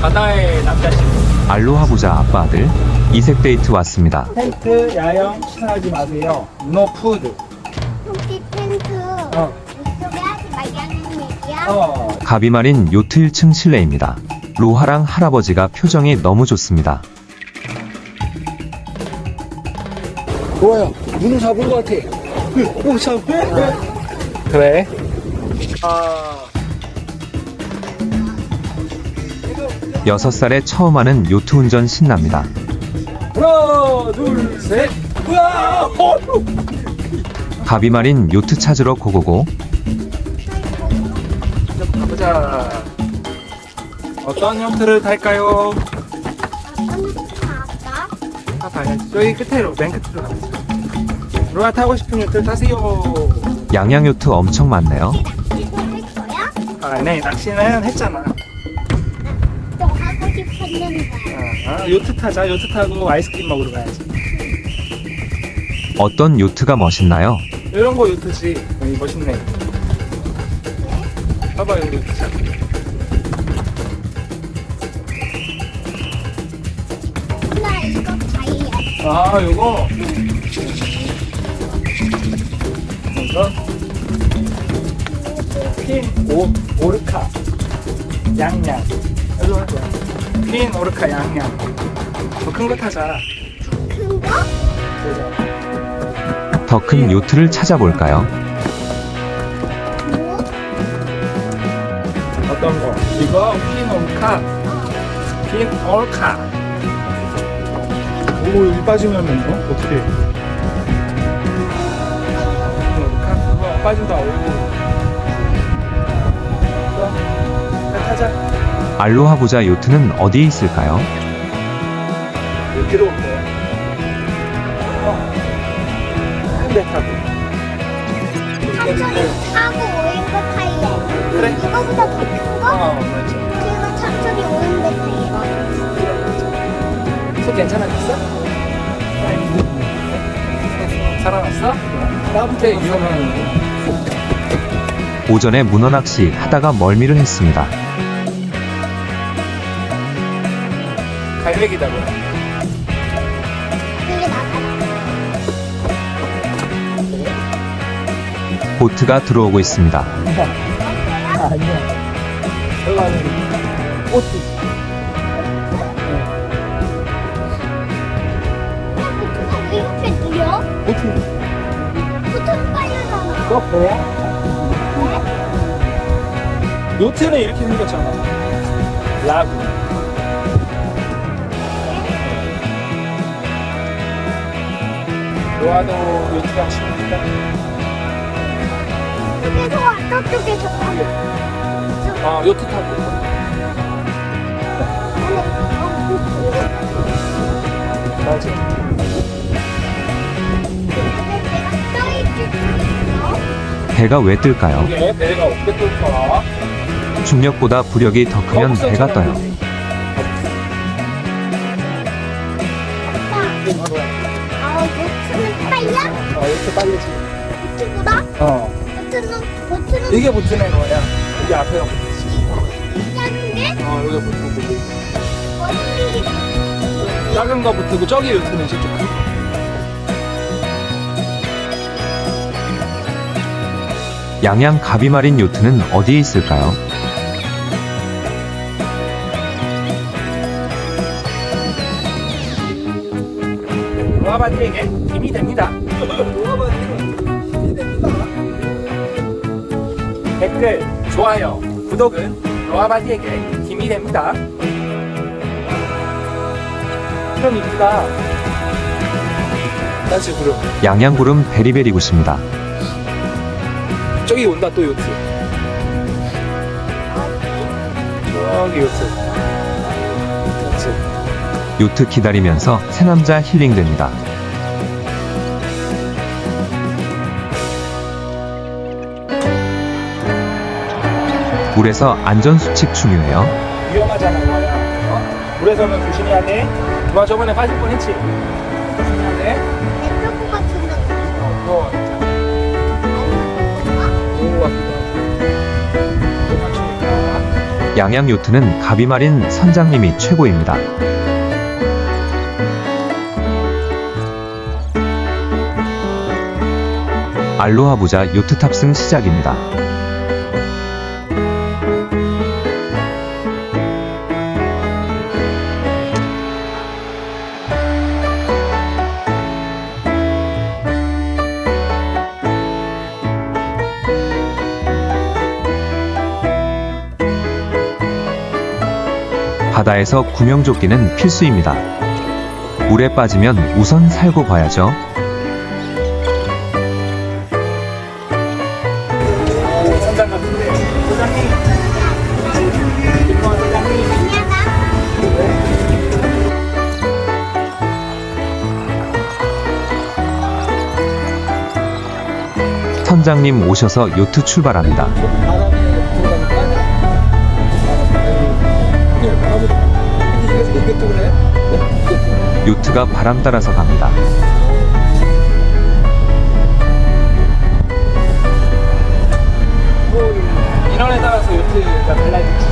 바다의 남자친구. 알로하 부자 아빠 아들 이색 데이트 왔습니다. 텐트, 야영 시사하지 마세요. 노 푸드. 혹시 텐트 어. 이쪽에 하지 말자는 얘기야? 어. 가비마린 요트 1층 실내입니다. 로하랑 할아버지가 표정이 너무 좋습니다. 좋아요. 눈을 잡은 것 같아. 오, 잡. 그래. 아. 6살에 처음 하는 요트 운전 신납니다. 하나, 둘, 셋. 우와! 어! 가비마린 요트 찾으러 고고고 좀 가보자. 어떤 요트를 탈까요? 다. 저기 끝으로, 맨 끝으로 가보자. 로아 타고 싶은 요트 타세요. 양양 요트 엄청 많네요. 낚시도 할 거야? 아, 네, 낚시는 했잖아. 아, 요트 타자. 요트 타고 아이스크림 먹으러 가야지. 어떤 요트가 멋있나요? 이런 거 요트지. 여기 멋있네. 봐봐, 여기 요트 차. 나 이거 아, 요거. 이거. 핀 오, 오르카. 양양. 여기로 할 거야. 핀 오르카 양양. 더 큰 거 타자. 큰 거? 더 큰 요트를 찾아볼까요? 뭐? 어떤 거? 이거 핀 오르카. 핀 오르카. 오, 여기 빠지면 이거 어떻게? 그거 안 빠진다. 오. 알로하 부자 요트는 어디에 있을까요? 여기로 올 거야. 어. 큰데 타고. 삼촌이 타고 오는 거 타이에 그래. 이거보다 더 큰 거? 어, 맞지. 그리고 삼촌이 오는 데 타이에 속 괜찮아졌어? 살아났어? 나부터 위험한 오전에 문어 낚시 하다가 멀미를 했습니다. 갈매기다 뭐야. 그게 나가라 보트가 들어오고 있습니다. 들어가는 이렇게 빨려잖아? 요트는 이렇게 생겼잖아. 라구. 요트가 치니까. 쪽에서 와 저쪽에서 와 아, 요트 타고. 맞아. 배가 왜 뜰까요? 이게 배가 어떻게 뜰까? 중력보다 부력이 더 크면 배가 떠요. 아 보트는 빨려? 어, 이렇게 빨리지. 보트보다? 어. 보트는 보트는 이게 보트네, 거야. 이게 앞에가. 작은 게 어. 멋진 게 작은 거 보트고, 저기 요트는 저쪽 큰 거. 양양 가비마린 요트는 어디에 있을까요? 아바디에게 힘이 됩니다. 댓글, 좋아요, 구독은 로아바디에게 힘이 됩니다. 그럼 입니다. 다시 부르. 양양구름 베리베리 굿입니다. 저기 온다 또 요트. 저기 요트. 요트 기다리면서 새남자 힐링됩니다. 물에서 안전수칙 중요해요. 위험하잖아. 어? 물에서는 조심해야 돼. 누가 저번에 빠질 뻔했지. 어. 못 맞추니까. 양양 요트는 가비마린 선장님이 최고입니다. 알로하 부자 요트 탑승 시작입니다. 바다에서 구명조끼는 필수입니다. 물에 빠지면 우선 살고 봐야죠. 선장님 오셔서 요트 출발합니다. 요트가 바람 따라서 갑니다. 인원에 따라서 요트가 달라지지.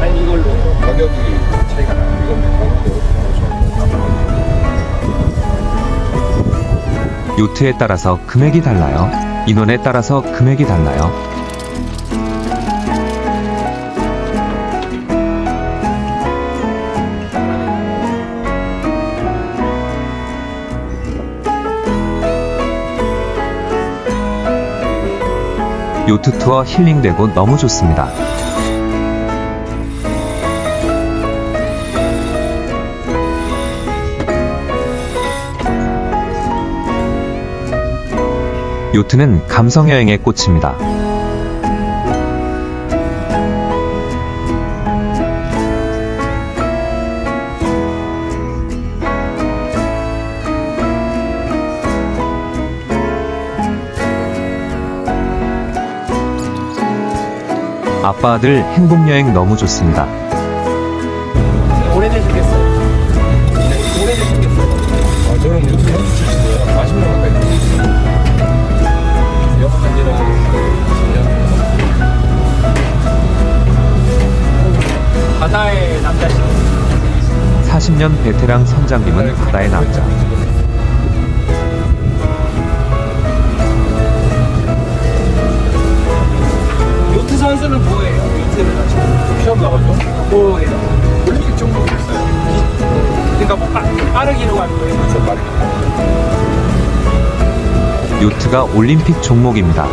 아니 이걸로. 가격이 차이가 나요. 이건 요트에 따라서 금액이 달라요. 인원에 따라서 금액이 달라요. 요트 투어 힐링되고 너무 좋습니다. 요트는 감성 여행의 꽃입니다. 아빠 아들 행복 여행 너무 좋습니다. 오래되셨겠어요. 오래되셨겠어요. 아, 저는 요즘 현지 출신이에요. 40년 가까이 됐어요. 영업한 지는 10년. 바다의 남자신. 40년 베테랑 선장님은 바다의 남자. 시험 나가죠? 뭐예요? 올림픽 종목이 있어요. 그러니까 뭐 빠, 빠르기로 가는 거예요. 저 말이. 요트가 올림픽 종목입니다.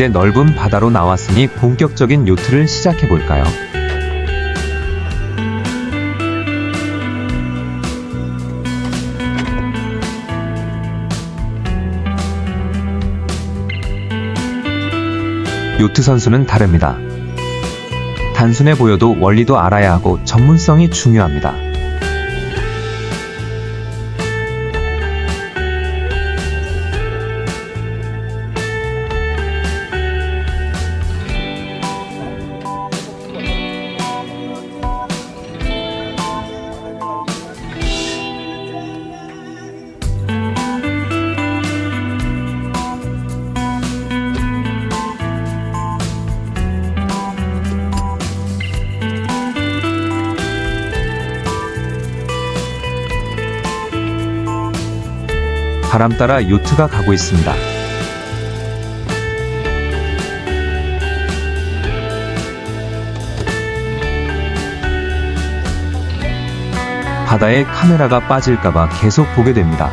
이제 넓은 바다로 나왔으니 본격적인 요트를 시작해 볼까요? 요트 선수는 다릅니다. 단순해 보여도 원리도 알아야 하고 전문성이 중요합니다. 바람 따라 요트가 가고 있습니다. 바다에 카메라가 빠질까봐 계속 보게 됩니다.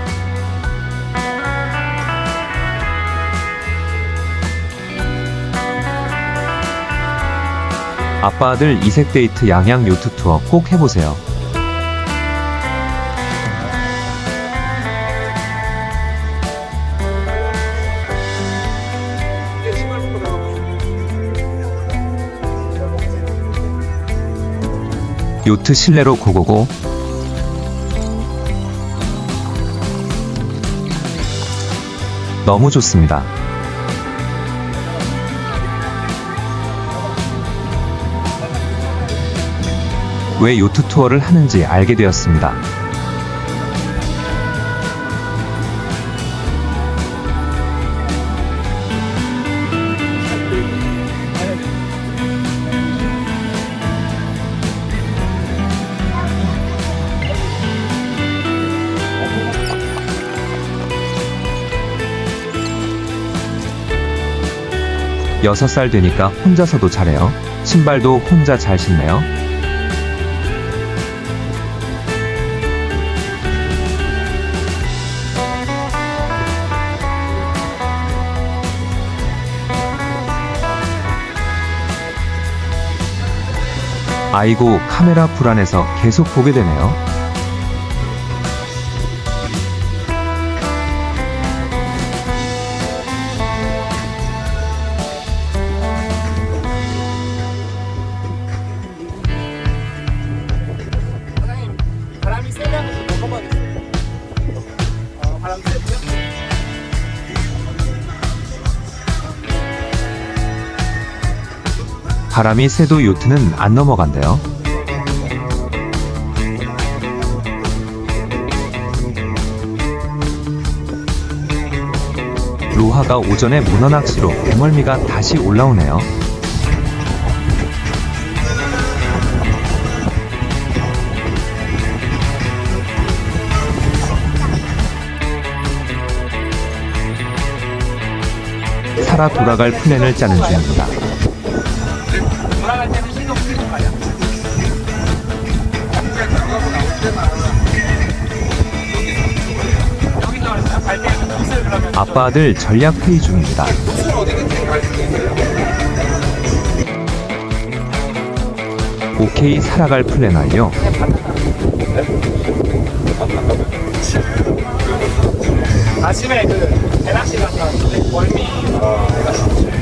아빠 아들 이색 데이트 양양 요트 투어 꼭 해보세요. 요트 실내로 고고고 너무 좋습니다. 왜 요트 투어를 하는지 알게 되었습니다. 여섯 살 되니까 혼자서도 잘해요. 신발도 혼자 잘 신네요. 아이고, 카메라 불안해서 계속 보게 되네요. 바람이 세도 요트는 안 넘어간대요. 로하가 오전에 문어 낚시로 배멀미가 다시 올라오네요. 살아 돌아갈 플랜을 짜는 중입니다. 아빠 아들 전략 회의 중입니다. 오케이 살아갈 플랜 완료. 아침에 그 대낚시 갔다 왔는데 멀미 뭐야?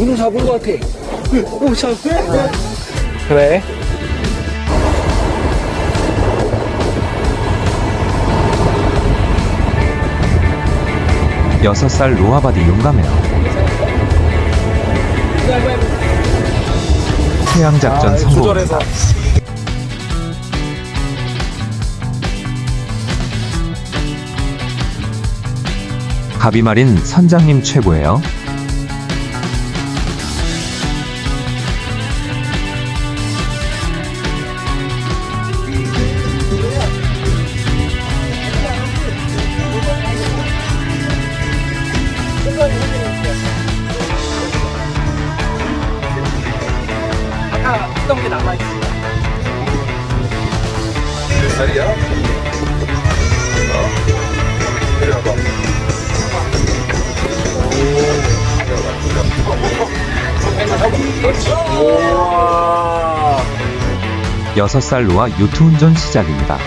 문을 잡은 것 같아. 오, 잡네? 그래. 여섯 살 로아바디 용감해요. 태양 작전 성공. 조절해서. 가비마린 선장님 최고예요. 아까 했던 게 남아있어. 몇 살이야? 어? 내려와봐. 우와. 여섯 살 로아 요트 운전 시작입니다.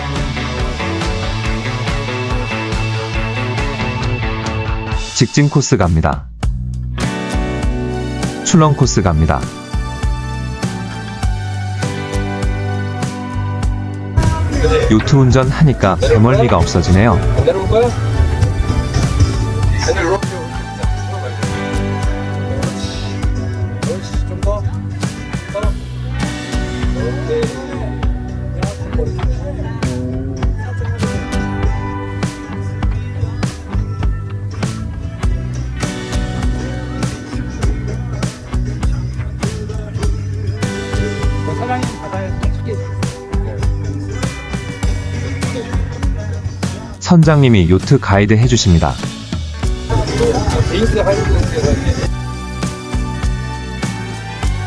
직진 코스 갑니다. 출렁 코스 갑니다. 요트 운전 하니까 배멀미가 없어지네요. 선장님이 요트 가이드 해주십니다.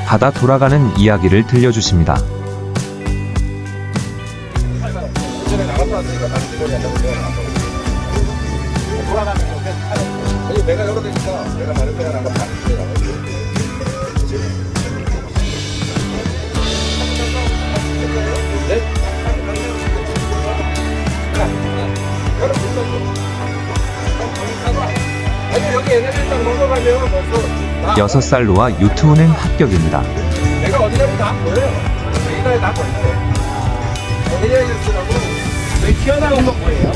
바다 돌아가는 이야기를 들려주십니다. 예 가. 네? 넘어가면 벌써 다 6살 노아 유튜은행 합격입니다. 내가 어디 가면 다 보여요. 메이나에 다 보여요. 에리아이스라고 여기 튀어나온 건 뭐예요?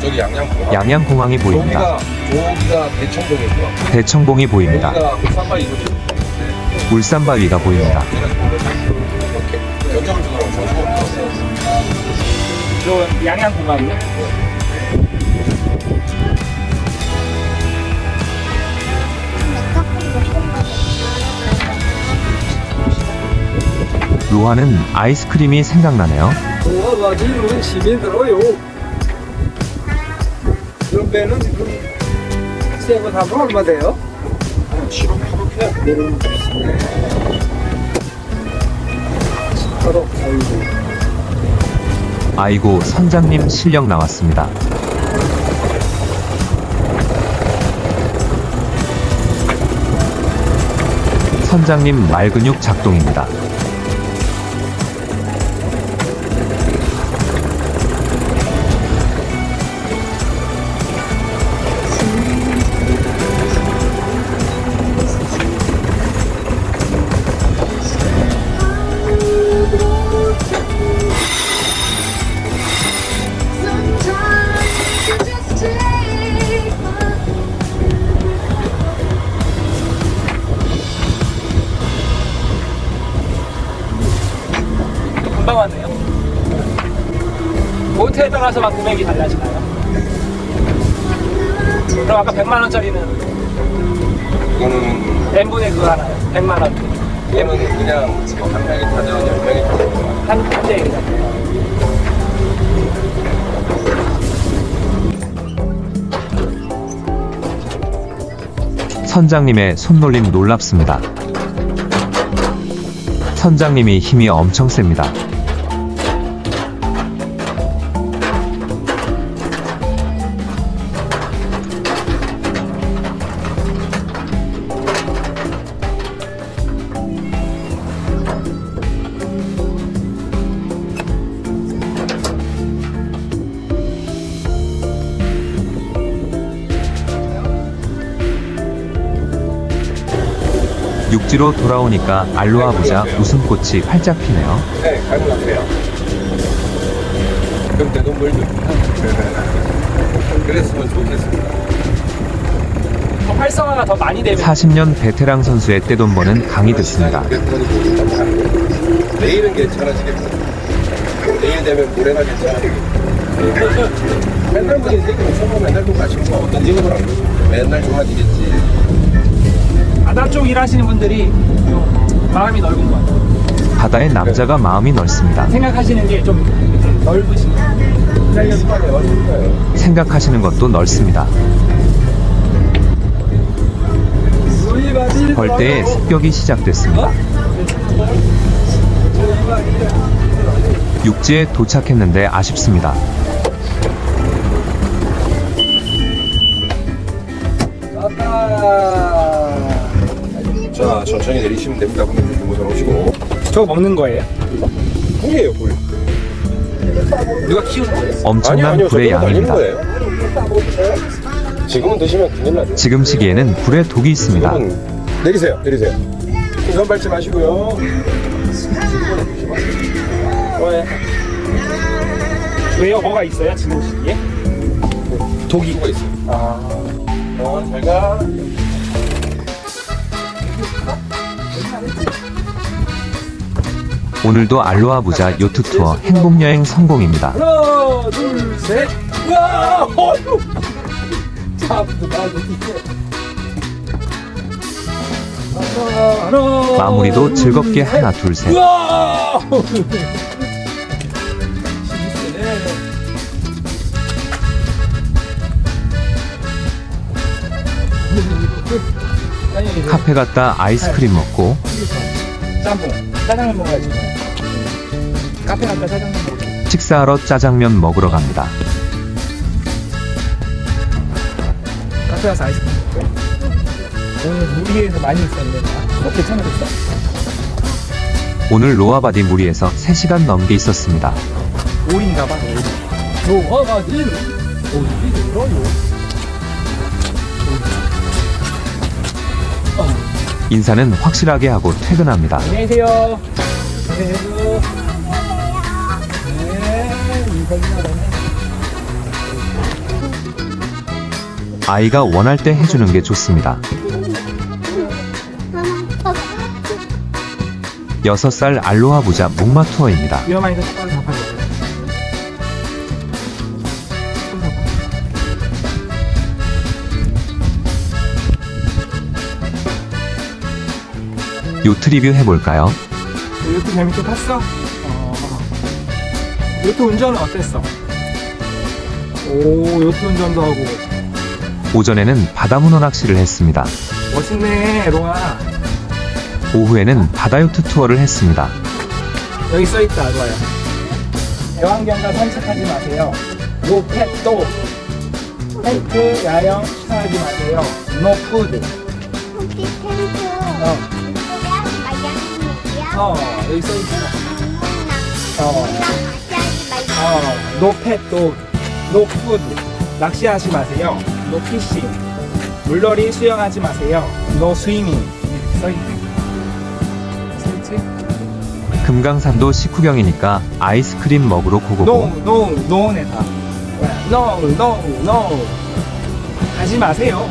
저기 양양공항. 양양공항이 보입니다. 저기가 저기가 대청동이고요. 대청봉이 보입니다. 울산바. 울산바위가 보입니다. 양양공항이요? 로아는 아이스크림이 생각나네요. 도와가지는 힘이 들어요. 그럼 배는 새거 사면 얼마 돼요? 바로 아이고. 아이고 선장님 실력 나왔습니다. 선장님 말근육 작동입니다. 아까 100만 원짜리는 이거는 n분의 그거 하나요? 100만 원. 이거는 그냥 한 명이 타든 열 명이 타든 한, 그냥. 선장님의 손놀림 놀랍습니다. 선장님이 힘이 엄청 셉니다. 육지로 돌아오니까 알로하 부자 웃음꽃이 활짝 피네요. 네, 나세요. 그럼 내 돈 벌죠. 그랬으면 좋겠습니다. 더 활성화가 더 많이 되면 40년 베테랑 선수의 떼돈 버는 강이 듣습니다. 내일은 괜찮아지겠다. 내일 되면 모레나 괜찮아지겠다. 맨날 뭐 인생은 처음 맨날 똑같이 뭐 어떤 직업을 하고 맨날 좋아지겠지. 바다 쪽 일하시는 분들이 좀 마음이 넓은 것 같아요. 바다의 남자가 마음이 넓습니다. 생각하시는 게 좀 넓으신 것 같아요. 짧은 시간에 왔을까요? 생각하시는 것도 넓습니다. 벌떼의 습격이 시작됐습니다. 육지에 도착했는데 아쉽습니다. 자, 천천히 내리시면 됩니다. 그러면 주무선 오시고. 저거 먹는 거예요? 꿀이에요, 꿀. 누가 키우는 거예요? 엄청난 불의 양입니다. 거예요. 지금은 드시면 큰일 나죠. 지금 시기에는 불에 독이 있습니다. 지금은 내리세요, 내리세요. 우선 밟지 마시고요. 왜? 왜요? 뭐가 있어요? 지금 시기에? 독이 가 있어요. 아, 어, 잘 가. 오늘도 알로하 부자 요트 투어 행복 여행 성공입니다. 하나, 둘, 셋. 와, 어휴. 하나, 하나. 마무리도 즐겁게 하나 둘 셋. 우와! 카페 갔다 아이스크림 먹고 짬뽕. 짜장면 먹어야지. 카페 갔다 짜장면 먹어. 식사하러 짜장면 먹으러 갑니다. 카페 가서 아이스크림 먹게. 오늘 물 위에서 많이 있었는데 나. 어, 괜찮았어? 오늘 로아바디 무리에서 3시간 넘게 있었습니다. 올인가 봐. 올. 로아바디 어디 들어요? 인사는 확실하게 하고 퇴근합니다. 안녕히 계세요. 안녕히 계세요. 아이가 원할 때 해주는 게 좋습니다. 6살 알로하 부자 목마 투어입니다. 요트 리뷰 해볼까요? 요트 재밌게 탔어? 어. 요트 운전은 어땠어? 오, 요트 운전도 하고. 오전에는 바다 문어 낚시를 했습니다. 멋있네, 로아. 오후에는 바다요트 투어를 했습니다. 여기 써있다, 좋아요. 애완견과 산책하지 마세요. 노 펫도. 텐트, 야영, 식사하지 마세요. 노 푸드. 혹시 텐트 어? 어, 여기 써있어. 어, 어, 노 펫 도. 노 푸드. 낚시하지 마세요. 노 피싱. 물놀이 수영하지 마세요. 노 스위밍. 이렇게 써있네. 써있지? 금강산도 식후경이니까 아이스크림 먹으러 고고고. 노, 노, 노네 다. 노, 노, 노. 하지 마세요.